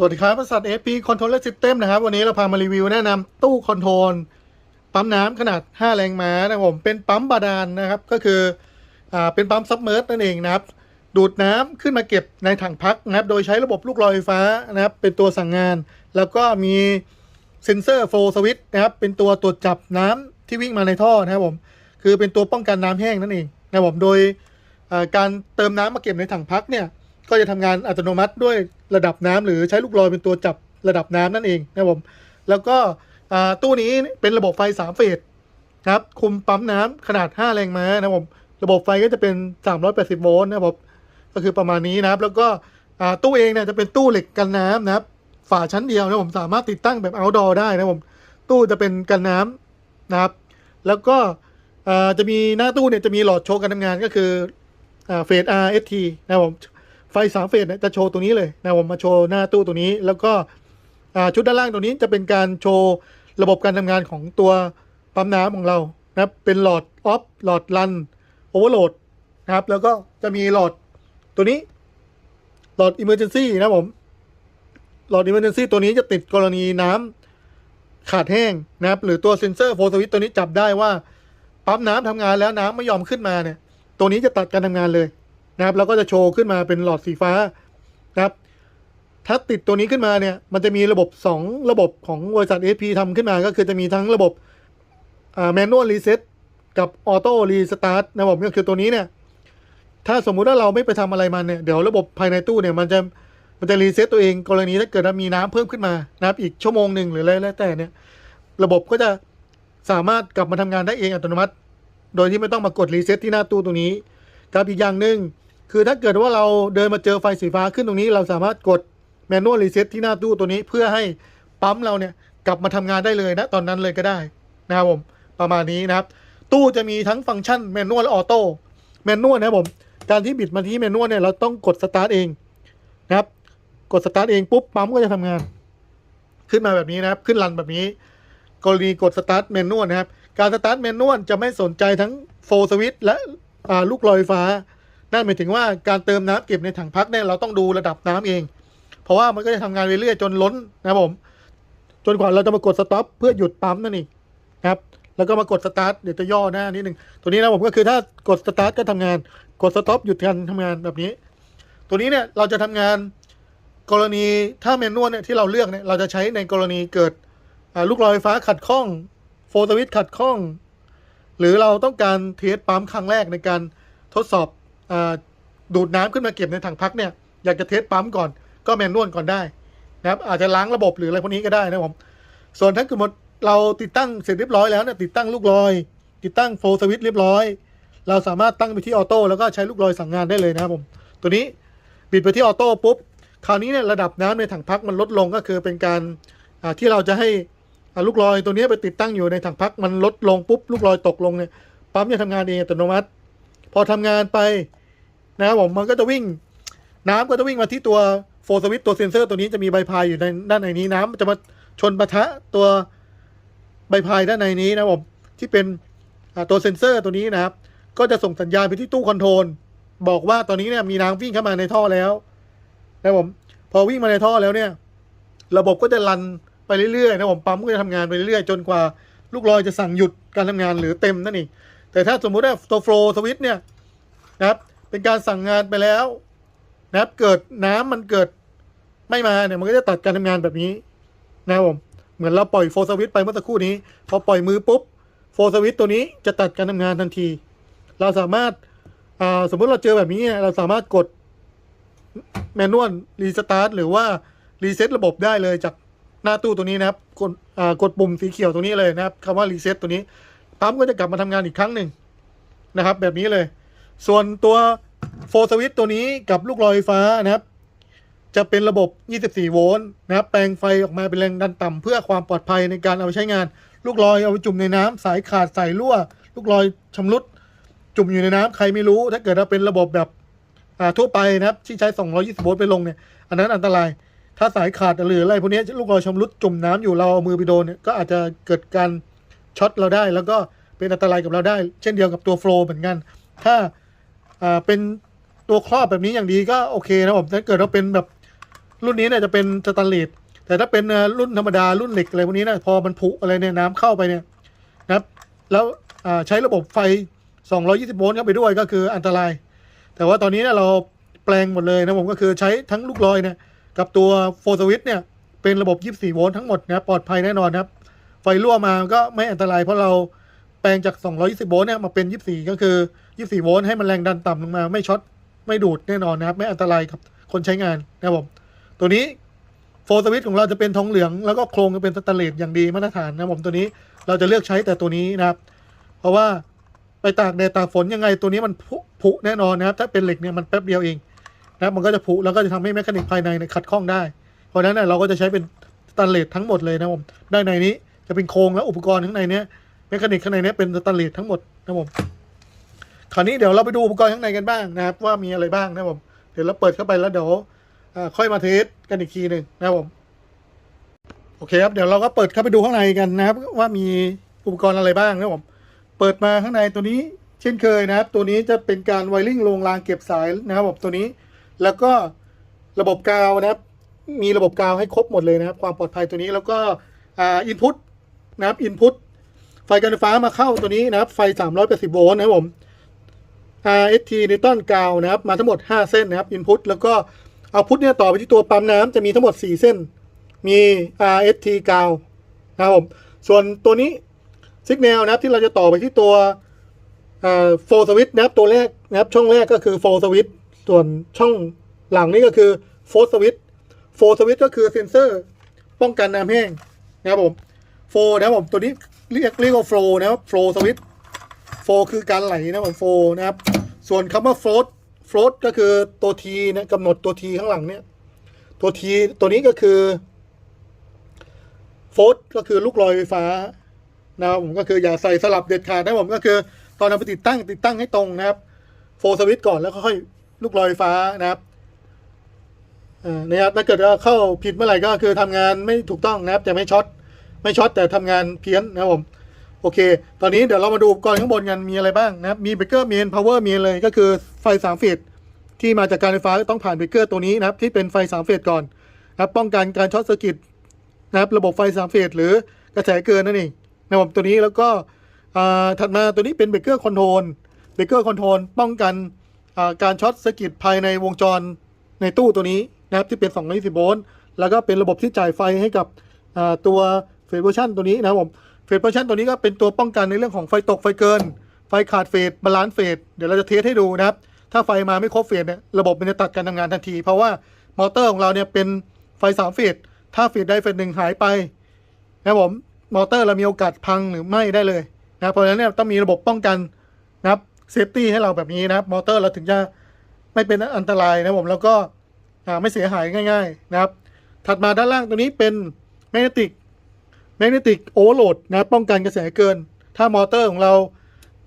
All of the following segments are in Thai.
สวัสดีครับบริษัท FP Controller System นะครับ วันนี้เราพามารีวิวแนะนำตู้คอนโทรลปั๊มน้ำขนาด 5 แรงม้านะครับผม เป็นปั๊มบาดาลนะครับ ก็คืออ่าเป็นปั๊มซับเมอร์สนั่นเองนะครับ ดูดน้ำขึ้นมาเก็บในถังพักนะครับ โดยใช้ระบบลูกลอยไฟฟ้านะครับ เป็นตัวสั่งงาน แล้วก็มีเซ็นเซอร์โฟลสวิตนะครับ เป็นตัวตรวจจับน้ำที่วิ่งมาในท่อนะครับผม คือเป็นตัวป้องกันน้ำแห้งนั่นเองนะครับผม โดยการเติมน้ำมาเก็บในถังพักเนี่ย ก็จะทำงานอัตโนมัติด้วยระดับน้ำหรือใช้ลูกลอยเป็นตัวจับระดับน้ำนั่นเองนะครับผมแล้วก็ตู้นี้เป็นระบบไฟ 3 เฟสครับคุมปั๊มน้ำขนาด 5 แรงม้านะครับผมระบบไฟก็จะเป็น 380 โวลต์นะครับผมก็คือประมาณนี้นะครับ แล้วก็ตู้เองเนี่ยจะเป็นตู้เหล็กกันน้ำนะครับฝาชั้นเดียวนะผมสามารถติดตั้งแบบ outdoor ได้นะครับผมตู้จะเป็นกันน้ำนะครับ แล้วก็จะมีหน้าตู้เนี่ยจะมีหลอดโชว์การทำงานก็คือเฟส RST นะครับผม ไฟสามเฟสเนี่ยจะโชว์ตัวนี้เลยนะผมมาโชว์หน้าตู้ตัวนี้ แล้วก็ชุดด้านล่างตัวนี้จะเป็นการโชว์ระบบการทำงานของตัวปั๊มน้ำของเรานะครับเป็นหลอดออฟหลอดรันโอเวอร์โหลดนะครับ แล้วก็จะมีหลอดตัวนี้ หลอด Emergency นะครับผม หลอด Emergency ตัวนี้จะติดกรณีน้ำขาดแห้งนะครับ หรือตัวเซ็นเซอร์โฟสวิตตัวนี้จับได้ว่าปั๊มน้ำทำงานแล้วน้ำไม่ยอมขึ้นมาเนี่ย ตัวนี้จะตัดการทำงานเลย นะครับแล้วก็จะโชว์ขึ้นมาเป็นหลอดสีฟ้านะครับถ้าติดตัวนี้ขึ้นมาเนี่ยมันจะมีระบบ 2 ระบบของบริษัท SP ทำขึ้นมาก็คือจะมีทั้งระบบอ่า manual reset กับ auto restart นะครับผมก็คือตัวนี้เนี่ยถ้าสมมุติว่าเราไม่ไปทำอะไรมันเนี่ยเดี๋ยวระบบภายในตู้เนี่ยมันจะมันจะรีเซ็ตตัวเองกรณีถ้าเกิดมีน้ำเพิ่มขึ้นมานะครับอีกชั่วโมงหนึ่งหรืออะไรแล้วแต่เนี่ยระบบก็จะสามารถกลับมาทำงานได้เองอัตโนมัติ โดยที่ไม่ต้องมากดรีเซ็ตที่หน้าตู้ตรงนี้ครับอีกอย่างหนึ่ง คือถ้าเกิดว่าเราเดินมาเจอไฟสีฟ้าขึ้นตรงนี้เราสามารถกด manual reset ที่หน้าตู้ตัวนี้เพื่อให้ปั๊มเราเนี่ยกลับมาทำงานได้เลยนะตอนนั้นเลยก็ได้นะครับผมประมาณนี้นะครับ ตู้จะมีทั้งฟังก์ชัน manual และ auto manual นะครับผมการที่บิดมาที่ manual เนี่ยเราต้องกด start เองนะครับ กด start เองปุ๊บปั๊มก็จะทำงาน ขึ้นมาแบบนี้นะครับ ขึ้นรันแบบนี้ กรณีกด start manual นะครับ การ start manual จะไม่สนใจทั้ง full switch และลูกลอยฟ้า นั่นหมายถึงว่าการเติมน้ำเก็บในถังพักเนี่ยเราต้องดูระดับน้ำเอง เพราะว่ามันก็จะทำงานเรื่อยๆจนล้นนะครับผม จนกว่าเราจะมากดสต็อปเพื่อหยุดปั๊มนั่นเองครับแล้วก็มากดสตาร์ทเดี๋ยวจะย่อหน้านิดหนึ่งตัวนี้นะผมก็คือถ้ากดสตาร์ทก็ทำงานกดสต็อปหยุดการทำงานแบบนี้ ตัวนี้เนี่ยเราจะทำงานกรณีถ้าเมนนวลเนี่ยที่เราเลือกเนี่ยเราจะใช้ในกรณีเกิดลูกลอยไฟฟ้าขัดข้องโฟลสวิตขัดข้อง หรือเราต้องการเทสปั๊มครั้งแรกในการทดสอบ ดูดน้ำขึ้นมาเก็บในถังพักเนี่ยอยากจะเทสปั๊มก่อนก็แมนนวลก่อนได้นะครับอาจจะล้างระบบหรืออะไรพวกนี้ก็ได้นะครับผมส่วนถ้าเกิดหมดเราติดตั้งเสร็จเรียบร้อยแล้วเนี่ยติดตั้งลูกลอย ติดตั้งโฟลสวิตเรียบร้อย เราสามารถตั้งไปที่ออโต้แล้วก็ใช้ลูกลอยสั่งงานได้เลยนะครับผมตัวนี้บิดไปที่ออโต้ปุ๊บคราวนี้เนี่ยระดับน้ำในถังพักมันลดลงก็คือเป็นการที่เราจะให้ลูกลอยตัวนี้ไปติดตั้งอยู่ในถังพักมันลดลงปุ๊บลูกลอยตกลงเนี่ยปั๊มจะทำงานเองอัตโนมัติ พอทำงานไปนะครับผมมันก็จะวิ่ง น้ำก็จะวิ่งมาที่ตัวโฟสวิตตัวเซนเซอร์ตัวนี้จะมีใบพายอยู่ในด้านในนี้น้ำจะมาชนปะทะตัวใบพายด้านในนี้นะครับผมที่เป็นตัวเซนเซอร์ตัวนี้นะครับ ก็จะส่งสัญญาณไปที่ตู้คอนโทรลบอกว่าตอนนี้เนี่ยมีน้ำวิ่งเข้ามาในท่อแล้วนะครับผม พอวิ่งมาในท่อแล้วเนี่ย ระบบก็จะรันไปเรื่อยๆนะผมปั๊มก็จะทำงานไปเรื่อยๆจนกว่า ลูกลอยจะสั่งหยุดการทำงานหรือเต็มนั่นเอง แต่ถ้าสมมุติว่าตัวโฟล์สวิตเนี่ยนะครับเป็นการสั่งงานไปแล้วนะครับเกิดน้ำมันเกิดไม่มาเนี่ยมันก็จะตัดการทำงานแบบนี้นะครับผมเหมือนเราปล่อยโฟล์สวิตไปเมื่อสักครู่นี้ พอปล่อยมือปุ๊บโฟล์สวิตตัวนี้จะตัดการทำงานทันที เราสามารถอ่าสมมุติเราเจอแบบนี้เราสามารถกดแมนนวลรีสตาร์ทหรือว่ารีเซ็ตระบบได้เลยจากหน้าตู้ตัวนี้นะครับ กดกดปุ่มสีเขียวตัวนี้เลยนะครับคำว่ารีเซ็ตตัวนี้ ปั๊มก็จะกลับมาทำงานอีกครั้งหนึ่งนะครับ แบบนี้เลย ส่วนตัวโฟสวิตตัวนี้กับลูกลอยไฟฟ้านะครับ จะเป็นระบบ 24 โวลต์นะครับ แปลงไฟออกมาเป็นแรงดันต่ำเพื่อความปลอดภัยในการเอาไปใช้งาน ลูกลอยเอาไปจุ่มในน้ำสายขาดสายรั่ว ลูกลอยชำรุด จุ่มอยู่ในน้ำใครไม่รู้ ถ้าเกิดว่าเป็นระบบแบบทั่วไปนะครับ ที่ใช้ 220 โวลต์ไปลงเนี่ย อันนั้นอันตราย ถ้าสายขาดหรืออะไรพวกนี้ลูกลอยชำรุดจุ่มน้ำอยู่เราเอามือไปโดนเนี่ยก็อาจจะเกิดการ ช็อตเราได้ แล้วก็เป็นอันตรายกับเราได้ เช่นเดียวกับตัวโฟล์เหมือนกัน ถ้าเป็นตัวครอบแบบนี้อย่างดีก็โอเคนะผมถ้าเกิดว่าเป็นแบบรุ่นนี้เนี่ยจะเป็นสแตนเลสแต่ถ้าเป็นรุ่นธรรมดารุ่นเหล็กอะไรพวกนี้นะพอมันผุอะไรเนี่ยน้ำเข้าไปเนี่ยนะครับ แล้วใช้ระบบไฟ 220 โวลต์เข้าไปด้วยก็คืออันตราย แต่ว่าตอนนี้เนี่ยเราแปลงหมดเลยนะผมก็คือใช้ทั้งลูกลอยเนี่ยกับตัวโฟสวิตเนี่ยเป็นระบบ 24 โวลต์ทั้งหมดนะปลอดภัยแน่นอนครับ ไฟรั่วมาก็ไม่อันตรายเพราะเราแปลงจาก 220 โวลต์เนี่ยมาเป็น 24 ก็คือ 24 โวลต์ให้มันแรงดันต่ำลงมา ไม่ช็อตไม่ดูดแน่นอนนะครับ ไม่อันตรายกับคนใช้งานนะครับผมตัวนี้โฟสวิตของเราจะเป็นทองเหลืองแล้วก็โครงจะเป็นสแตนเลสอย่างดีมาตรฐานนะครับผมตัวนี้เราจะเลือกใช้แต่ตัวนี้นะครับ เพราะว่าไปตากแดดตากฝนยังไงตัวนี้มันผุแน่นอนนะครับ ถ้าเป็นเหล็กเนี่ยมันแป๊บเดียวเองนะมันก็จะผุแล้วก็จะทำให้แมคานิกภายในเนี่ยขัดข้องได้ เพราะฉะนั้นเราก็จะใช้เป็นสแตนเลสทั้งหมดเลยนะครับผมด้านในนี้ จะเป็นโครงและอุปกรณ์ข้างในเนี้ยแมคานิกข้างในเนี้ยเป็นสแตนเลสทั้งหมดนะครับผมคราวนี้เดี๋ยวเราไปดูอุปกรณ์ข้างในกันบ้างนะครับ ว่ามีอะไรบ้างนะครับผมเดี๋ยวเราเปิดเข้าไปแล้วเดี๋ยวค่อยมาเทสกันอีกทีหนึ่งนะครับผมโอเคครับเดี๋ยวเราก็เปิดเข้าไปดูข้างในกันนะครับ ว่ามีอุปกรณ์อะไรบ้างนะครับผมเปิดมาข้างในตัวนี้เช่นเคยนะครับ ตัวนี้จะเป็นการไวริ่งลงรางเก็บสายนะครับผมตัวนี้ แล้วก็ระบบกาวนะครับ มีระบบกาวให้ครบหมดเลยนะครับ ความปลอดภัยตัวนี้แล้วก็อินพุต นะครับอินพุตไฟการไฟฟ้ามาเข้าตัวนี้นะครับ ไฟ 380 โวลต์นะครับผม RST นิวตันกาวนะครับ มาทั้งหมด 5 เส้นนะครับอินพุตแล้วก็เอาพุทเนี่ยต่อไปที่ตัวปั๊มน้ำจะมีทั้งหมด 4 เส้น มี RST กาวนะครับผม ส่วนตัวนี้ซิกแนลนะครับที่เราจะต่อไปที่ตัวโฟสวิตนะครับตัวแรกนะครับช่องแรกก็คือโฟสวิตส่วนช่องหลังนี้ก็คือโฟสวิตโฟสวิตก็คือเซนเซอร์ป้องกันน้ำแห้งนะครับผม โฟนะครับผมตัวนี้เรียกเรียกว่าโฟนะครับโฟสวิตโฟคือการไหลนะครับผมโฟนะครับ ส่วนคำว่าโฟลตโฟลตก็คือตัวทีนะกำหนดตัวทีข้างหลังเนี่ย ตัวทีตัวนี้ก็คือโฟลตก็คือลูกลอยไฟฟ้านะครับผมก็คืออย่าใส่สลับเด็ดขาดนะครับผมก็คือ ตอนเอาไปติดตั้งติดตั้งให้ตรงนะครับโฟสวิตก่อนแล้วค่อยลูกลอยไฟฟ้านะครับนะครับถ้าเกิดว่าเข้าผิดเมื่อไหร่ก็คือทำงานไม่ถูกต้องนะครับจะไม่ช็อต ไม่ช็อตแต่ทำงานเพี้ยนนะครับผมโอเค ตอนนี้เดี๋ยวเรามาดูอุปกรณ์ข้างบนกันมีอะไรบ้างนะครับ มีเบรกเกอร์เมนพาวเวอร์เมนเลยก็คือไฟ3เฟสที่มาจากการไฟฟ้าต้องผ่านเบรกเกอร์ตัวนี้นะครับ ที่เป็นไฟ3เฟสก่อนนะครับป้องกันการช็อตเซอร์กิตนะครับระบบไฟ3เฟสหรือกระแสเกินนั่นเองนะครับตัวนี้แล้วก็ถัดมาตัวนี้เป็นเบรกเกอร์คอนโทรลเบรกเกอร์คอนโทรลป้องกันการช็อตเซอร์กิตภายในวงจรในตู้ตัวนี้นะครับที่เป็น220โวลต์แล้วก็เป็นระบบที่จ่ายไฟให้กับตัว เฟสเวอร์ชันตัวนี้นะครับผมเฟสเพอร์ชันตัวนี้ก็เป็นตัวป้องกันในเรื่องของไฟตกไฟเกิน ไฟขาดเฟสบาลานซ์เฟสเดี๋ยวเราจะเทสให้ดูนะครับ ถ้าไฟมาไม่ครบเฟสเนี่ยระบบมันจะตัดการทำงานทันที เพราะว่ามอเตอร์ของเราเนี่ยเป็นไฟสามเฟสถ้าเฟสใดเฟสหนึ่งหายไปนะครับผมมอเตอร์เรามีโอกาสพังหรือไม่ได้เลยนะเพราะฉะนั้นเนี่ยต้องมีระบบป้องกันนะครับเซฟตี้ให้เราแบบนี้นะครับมอเตอร์เราถึงจะไม่เป็นอันตรายนะครับผมแล้วก็ไม่เสียหายง่าย ๆ นะครับ ถัดมาด้านล่างตัวนี้เป็นแมกเนติก แมกเนติกโอเวอร์โหลดนะป้องกันกระแสเกิน ถ้ามอเตอร์ของเรา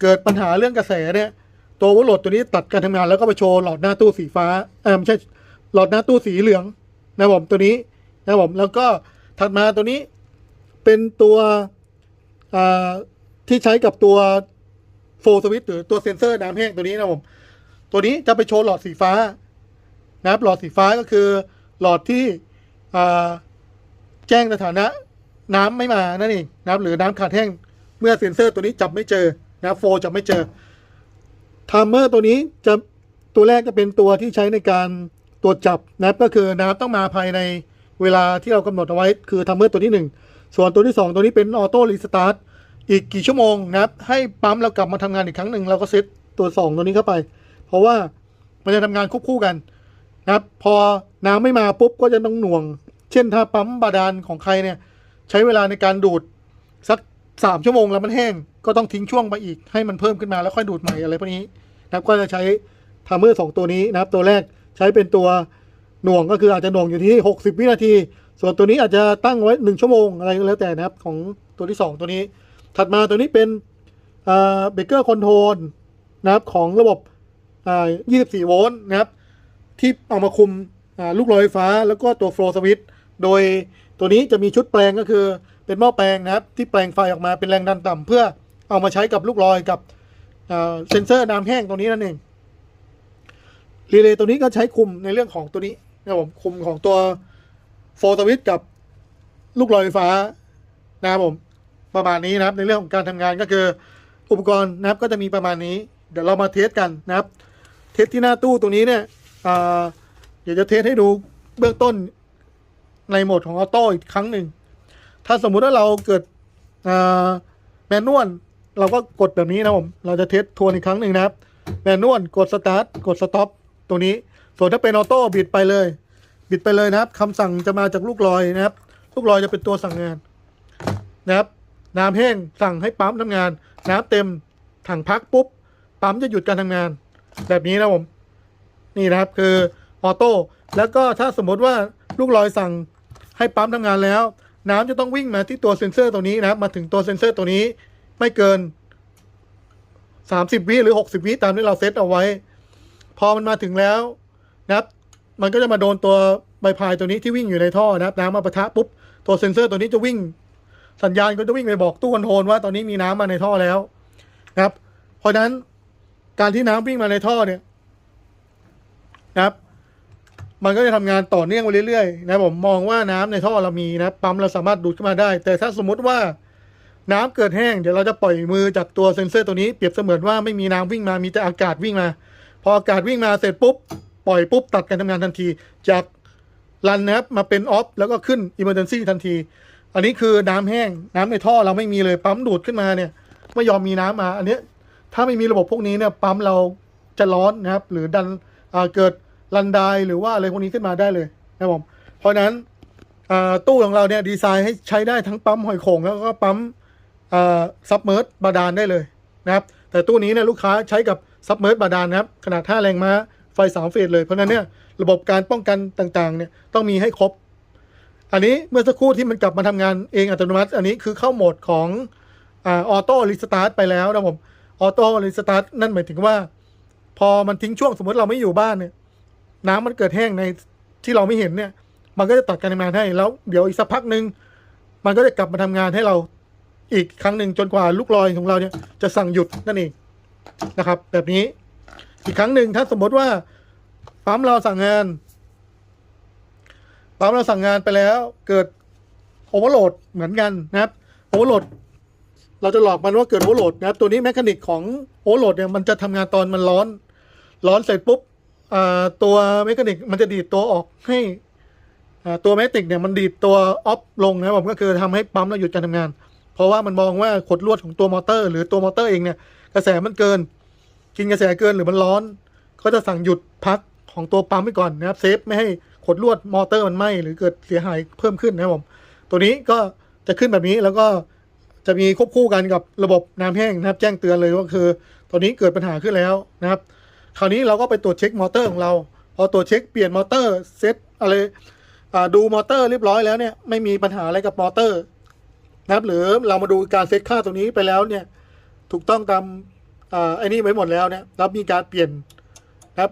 เกิดปัญหาเรื่องกระแสเนี่ยตัวโอเวอร์โหลดตัวนี้ตัดการทำงานแล้วก็ไปโชว์หลอดหน้าตู้สีฟ้าเออไม่ใช่หลอดหน้าตู้สีเหลืองนะผมตัวนี้นะผมแล้วก็ถัดมาตัวนี้เป็นตัวที่ใช้กับตัวโฟสวิตหรือตัวเซนเซอร์น้ำแห้งตัวนี้นะผม ตัวนี้จะไปโชว์หลอดสีฟ้า นะครับหลอดสีฟ้าก็คือหลอดที่แจ้งสถานะ น้ำไม่มานั่นเองนะครับหรือน้ำขาดแห้งเมื่อเซ็นเซอร์ตัวนี้จับไม่เจอนะโฟจับไม่เจอไทม์เมอร์ตัวนี้จะตัวแรกจะเป็นตัวที่ใช้ในการตรวจจับนะก็คือน้ำต้องมาภายในเวลาที่เรากำหนดเอาไว้ คือไทม์เมอร์ตัวที่หนึ่งส่วนตัวที่สองตัวนี้เป็นออโต้รีสตาร์ทอีกกี่ชั่วโมงนะครับให้ปั๊มเรากลับมาทำงานอีกครั้งหนึ่งเราก็เซตตัวสองตัวนี้เข้าไป เพราะว่ามันจะทำงานควบคู่กันนะครับพอน้ำไม่มาปุ๊บก็จะต้องหน่วง เช่นถ้าปั๊มบาดาลของใครเนี่ย ใช้เวลาในการดูดสักสามชั่วโมงแล้วมันแห้ง ก็ต้องทิ้งช่วงไปอีกให้มันเพิ่มขึ้นมาแล้วค่อยดูดใหม่อะไรพวกนี้นะครับก็จะใช้ทามเมอร์สองตัวนี้นะครับ ตัวแรกใช้เป็นตัวหน่วงก็คืออาจจะหน่วงอยู่ที่ 60 วินาที ส่วนตัวนี้อาจจะตั้งไว้ 1 ชั่วโมงอะไรก็แล้วแต่นะครับของตัวที่ 2 ตัวนี้ ถัดมาตัวนี้เป็นเบเกอร์คอนโทรลนะครับของระบบอ่า24 โวลต์นะครับ ที่เอามาคุมลูกลอยไฟฟ้า แล้วก็ตัวโฟล w สวิตโดย ตัวนี้จะมีชุดแปลงก็คือเป็นหม้อแปลงนะครับ ที่แปลงไฟออกมาเป็นแรงดันต่ำเพื่อเอามาใช้กับลูกลอยกับเซนเซอร์น้ำแห้งตรงนี้นั่นเองรีเลย์ตัวนี้ก็ใช้คุมในเรื่องของตัวนี้นะครับผมคุมของตัวโฟร์สวิตกับลูกลอยไฟฟ้านะครับผมประมาณนี้นะครับ ในเรื่องของการทำงานก็คืออุปกรณ์นะครับก็จะมีประมาณนี้ เดี๋ยวเรามาเทสกันนะครับ เทสที่หน้าตู้ตรงนี้เนี่ยอ่าเดี๋ยวจะเทสให้ดูเบื้องต้น ในโหมดของออโต้อีกครั้งหนึ่ง ถ้าสมมุติว่าเราเกิดแมนนวลเราก็กดแบบนี้นะผม เราจะเทสทวนอีกครั้งหนึ่งนะครับ แมนนวลกดสตาร์ทกดสต็อปตรงนี้ ส่วนถ้าเป็นออโต้บิดไปเลย บิดไปเลยนะครับคำสั่งจะมาจากลูกลอยนะครับ ลูกลอยจะเป็นตัวสั่งงานนะครับ น้ำแห้งสั่งให้ปั๊มทำงาน น้ำเต็มถังพักปุ๊บ ปั๊มจะหยุดการทำงาน แบบนี้นะผม นี่นะครับคือออโต้แล้วก็ถ้าสมมติว่าลูกลอยสั่ง ให้ปั๊มทำงานแล้ว น้ำจะต้องวิ่งมาที่ตัวเซ็นเซอร์ตัวนี้นะครับ มาถึงตัวเซ็นเซอร์ตัวนี้ไม่เกิน 30 วิหรือ 60 วิตามที่เราเซตเอาไว้ พอมันมาถึงแล้วนะครับ มันก็จะมาโดนตัวใบพายตัวนี้ที่วิ่งอยู่ในท่อนะครับ น้ำมาปะทะปุ๊บตัวเซ็นเซอร์ตัวนี้จะวิ่ง สัญญาณก็จะวิ่งไปบอกตู้คอนโทรลว่าตอนนี้มีน้ำมาในท่อแล้วนะครับ เพราะฉะนั้นการที่น้ำวิ่งมาในท่อเนี่ยนะครับ มันก็จะทำงานต่อเนื่องไปเรื่อยๆนะผมมองว่าน้ำในท่อเรามีนะปั๊มเราสามารถดูดขึ้นมาได้ แต่ถ้าสมมุติว่าน้ำเกิดแห้งเดี๋ยวเราจะปล่อยมือจากตัวเซ็นเซอร์ตัวนี้เปรียบเสมือนว่าไม่มีน้ำวิ่งมามีแต่อากาศวิ่งมา พออากาศวิ่งมาเสร็จปุ๊บปล่อยปุ๊บตัดการทำงานทันที จากรันนะครับมาเป็นออฟแล้วก็ขึ้นอิมเมอร์เจนซี่ทันที อันนี้คือน้ำแห้งน้ำในท่อเราไม่มีเลยปั๊มดูดขึ้นมาเนี่ยไม่ยอมมีน้ำมา อันเนี้ยถ้าไม่มีระบบพวกนี้เนี่ยปั๊มเราจะร้อนนะครับ หรือดันเกิด รันไดหรือว่าอะไรพวกนี้ขึ้นมาได้เลยนะครับผมเพราะนั้นตู้ของเราเนี่ยดีไซน์ให้ใช้ได้ทั้งปั๊มหอยโข่งแล้วก็ปั๊มซับเมอร์บาดาลได้เลยนะครับ แต่ตู้นี้เนี่ยลูกค้าใช้กับซับเมอร์บาดาลนะครับ ขนาด 5 แรงม้าไฟ3เฟสเลยเพราะนั้นเนี่ยระบบการป้องกันต่างๆเนี่ยต้องมีให้ครบ อันนี้เมื่อสักครู่ที่มันกลับมาทำงานเองอัตโนมัติ อันนี้คือเข้าโหมดของออโต้รีสตาร์ทไปแล้วนะผมออโต้รีสตาร์ทนั่นหมายถึงว่า พอมันทิ้งช่วงสมมติเราไม่อยู่บ้านเนี่ย น้ำมันเกิดแห้งในที่เราไม่เห็นเนี่ย มันก็จะตัดการทำงานให้แล้วเดี๋ยวอีกสักพักหนึ่งมันก็จะกลับมาทำงานให้เราอีกครั้งหนึ่งจนกว่าลูกลอยของเราเนี่ยจะสั่งหยุดนั่นเองนะครับ แบบนี้อีกครั้งหนึ่งถ้าสมมติว่าปั๊มเราสั่งงานปั๊มเราสั่งงานไปแล้ว เกิดโอเวอร์โหลดเหมือนกันนะครับโอเวอร์โหลดเราจะหลอกมันว่าเกิดโอเวอร์โหลดนะครับตัวนี้แมคานิกของโอเวอร์โหลดเนี่ยมันจะทำงานตอนมันร้อน ร้อนเสร็จปุ๊บ ตัวแมคานิกมันจะดีดตัวออกให้ตัวแมกติกเนี่ยมันดีดตัวออฟลงนะครับผมก็คือทำให้ปั๊มเราหยุดการทำงาน เพราะว่ามันมองว่าขดลวดของตัวมอเตอร์ หรือตัวมอเตอร์เองเนี่ยกระแสมันเกิน กินกระแสเกินหรือมันร้อน ก็จะสั่งหยุดพักของตัวปั๊มไปก่อนนะครับเซฟไม่ให้ขดลวดมอเตอร์มันไหม้หรือเกิดเสียหายเพิ่มขึ้นนะครับผมตัวนี้ก็จะขึ้นแบบนี้แล้วก็จะมีควบคู่กันกับระบบน้ำแห้งนะครับ แจ้งเตือนเลยว่าคือตัวนี้เกิดปัญหาขึ้นแล้วนะครับ คราวนี้เราก็ไปตรวจเช็คมอเตอร์ของเรา พอตรวจเช็คเปลี่ยนมอเตอร์เซตอะไรดูมอเตอร์เรียบร้อยแล้วเนี่ยไม่มีปัญหาอะไรกับมอเตอร์นะครับหรือเรามาดูการเซตค่าตรงนี้ไปแล้วเนี่ยถูกต้องตามไอ้นี่ไว้หมดแล้วเนี่ยแล้วมีการเปลี่ยนนะครับ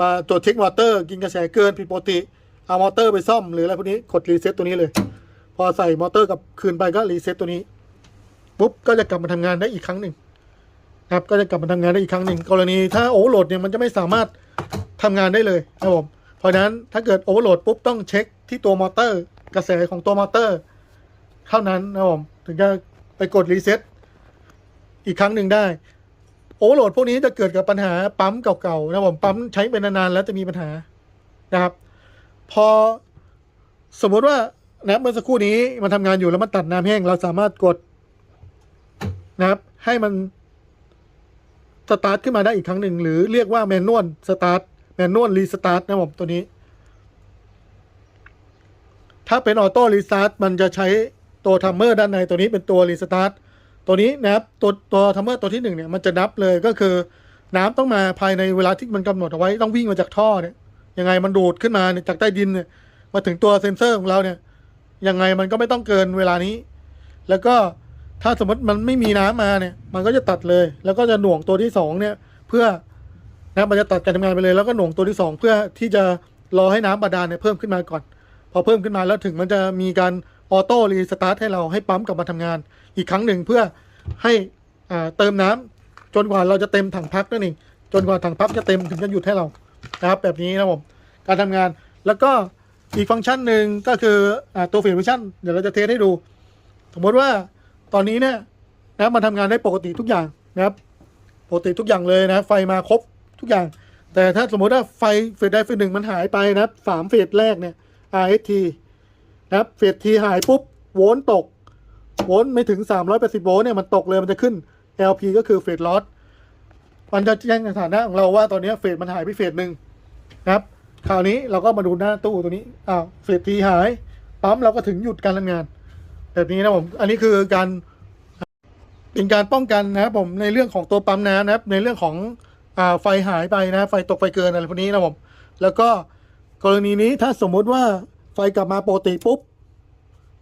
มาตรวจเช็คมอเตอร์กินกระแสเกินผิดปกติเอามอเตอร์ไปซ่อมหรืออะไรพวกนี้กดรีเซ็ตตัวนี้เลย พอใส่มอเตอร์กับคืนไปก็รีเซ็ตตัวนี้ปุ๊บก็จะกลับมาทำงานได้อีกครั้งหนึ่ง ครับก็จะกลับมาทำงานได้อีกครั้งหนึ่งกรณีถ้าโอเวอร์โหลดเนี่ยมันจะไม่สามารถทำงานได้เลยนะครับผมเพราะฉะนั้นถ้าเกิดโอเวอร์โหลดปุ๊บต้องเช็คที่ตัวมอเตอร์ กระแสของตัวมอเตอร์ เท่านั้นนะผมถึงจะไปกดรีเซ็ตอีกครั้งหนึ่งได้โอเวอร์โหลดพวกนี้จะเกิดกับปัญหาปั๊มเก่าๆนะผมปั๊มใช้เป็นนานๆแล้วจะมีปัญหานะครับ พอสมมติว่านะเมื่อสักครู่นี้มันทำงานอยู่แล้วมันตัดน้ำแห้ง เราสามารถกดนะครับ ให้มัน สตาร์ทขึ้นมาได้อีกครั้งหนึ่งหรือเรียกว่าแมนนวลสตาร์ทแมนนวลรีสตาร์ทนะครับผมตัวนี้ ถ้าเป็นออโต้รีสตาร์ทมันจะใช้ตัวทัมเมอร์ด้านในตัวนี้เป็นตัวรีสตาร์ทตัวนี้นะครับตัวตัวทัมเมอร์ตัวที่หนึ่งเนี่ยมันจะนับเลยก็คือ น้ำต้องมาภายในเวลาที่มันกำหนดเอาไว้ต้องวิ่งมาจากท่อเนี่ยยังไงมันดูดขึ้นมาเนี่ยจากใต้ดินเนี่ยมาถึงตัวเซ็นเซอร์ของเราเนี่ยยังไงมันก็ไม่ต้องเกินเวลานี้ แล้วก็ ถ้าสมมติมันไม่มีน้ำมาเนี่ย มันก็จะตัดเลย แล้วก็จะหน่วงตัวที่สองเนี่ย เพื่อนะมันจะตัดการทำงานไปเลย แล้วก็หน่วงตัวที่สองเพื่อที่จะรอให้น้ำบาดาลเนี่ยเพิ่มขึ้นมาก่อน พอเพิ่มขึ้นมาแล้วถึงมันจะมีการออโต้รีสตาร์ทให้เราให้ปั๊มกลับมาทำงาน อีกครั้งหนึ่งเพื่อให้อ่าเติมน้ำจนกว่าเราจะเต็มถังพักนั่นเองจนกว่าถังพักจะเต็มถึงจะหยุดให้เรานะครับแบบนี้นะครับผมการทำงานแล้วก็อีกฟังก์ชันหนึ่งก็คืออาตัวฟีดวิชั่นเดี๋ยวเราจะเทสให้ดู สมมติว่า ตอนนี้เนี่ยนะมันทำงานได้ปกติทุกอย่างนะครับ ปกติทุกอย่างเลยนะ ไฟมาครบทุกอย่าง แต่ถ้าสมมติว่าไฟเฟสใดเฟสหนึ่งมันหายไปนะครับสามเฟสแรกเนี่ย RST นะครับเฟสทีหายปุ๊บโวลต์ตกโวลต์ไม่ถึง 380 โวลต์เนี่ยมันตกเลยมันจะขึ้น LP ก็คือเฟสลอสมันจะแจ้งสถานะของเราว่าตอนนี้เฟสมันหายไปเฟสหนึ่งนะครับคราวนี้เราก็มาดูหน้าตู้ตัวนี้อ้าวเฟสทีหายปั๊มเราก็ถึงหยุดการทำงาน แบบนี้นะผม อันนี้คือการเป็นการป้องกันนะครับผมในเรื่องของตัวปั๊มน้ำนะครับ ในเรื่องของอ่าไฟหายไปนะไฟตกไฟเกินอะไรพวกนี้นะผม แล้วก็กรณีนี้ถ้าสมมุติว่าไฟกลับมาปกติปุ๊บ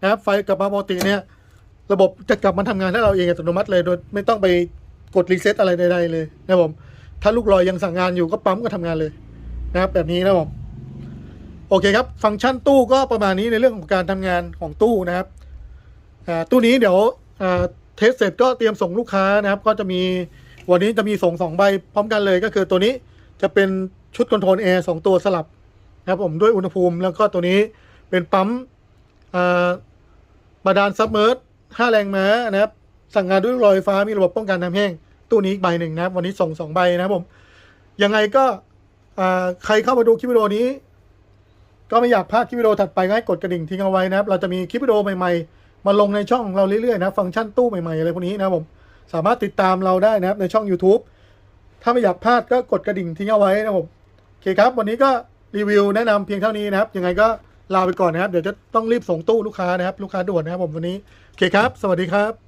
นะครับ ไฟกลับมาปกติเนี่ย ระบบจะกลับมาทำงานให้เราเองอัตโนมัติเลยโดยไม่ต้องไปกดรีเซ็ตอะไรใดๆเลยนะครับผม ถ้าลูกลอยยังสั่งงานอยู่ก็ปั๊มก็ทำงานเลยนะครับ แบบนี้นะครับผมโอเคครับ ฟังก์ชันตู้ก็ประมาณนี้ในเรื่องของการทำงานของตู้นะครับ ตู้นี้เดี๋ยวเทสเสร็จก็เตรียมส่งลูกค้านะครับ ก็จะมีวันนี้จะมีส่งสองใบพร้อมกันเลยก็คือตัวนี้จะเป็นชุดคอนโทรลแอร์สองตัวสลับนะครับผมด้วยอุณหภูมิแล้วก็ตัวนี้เป็นปั๊มบาดาลซับเมอร์สห้าแรงม้านะครับ สั่งงานด้วยรอยฟ้ามีระบบป้องกันน้ำแห้ง ตู้นี้อีกใบหนึ่งนะครับ วันนี้ส่งสองใบนะครับผม ยังไงก็ใครเข้ามาดูคลิปวิดีโอนี้ ก็ไม่อยากพลาดคลิปวิดีโอถัดไปก็ให้กดกระดิ่งทิ้งเอาไว้นะครับ เราจะมีคลิปวิดีโอใหม่ๆ มาลงในช่องเราเรื่อยๆนะ ฟังก์ชันตู้ใหม่ๆอะไรพวกนี้นะผม สามารถติดตามเราได้นะครับในช่อง YouTube ถ้าไม่อยากพลาดก็กดกระดิ่งทิ้งเอาไว้นะผมโอเคครับ วันนี้ก็รีวิวแนะนำเพียงเท่านี้นะครับ ยังไงก็ลาไปก่อนนะครับ เดี๋ยวจะต้องรีบส่งตู้ลูกค้านะครับ ลูกค้าด่วนนะครับผมวันนี้โอเคครับ สวัสดีครับ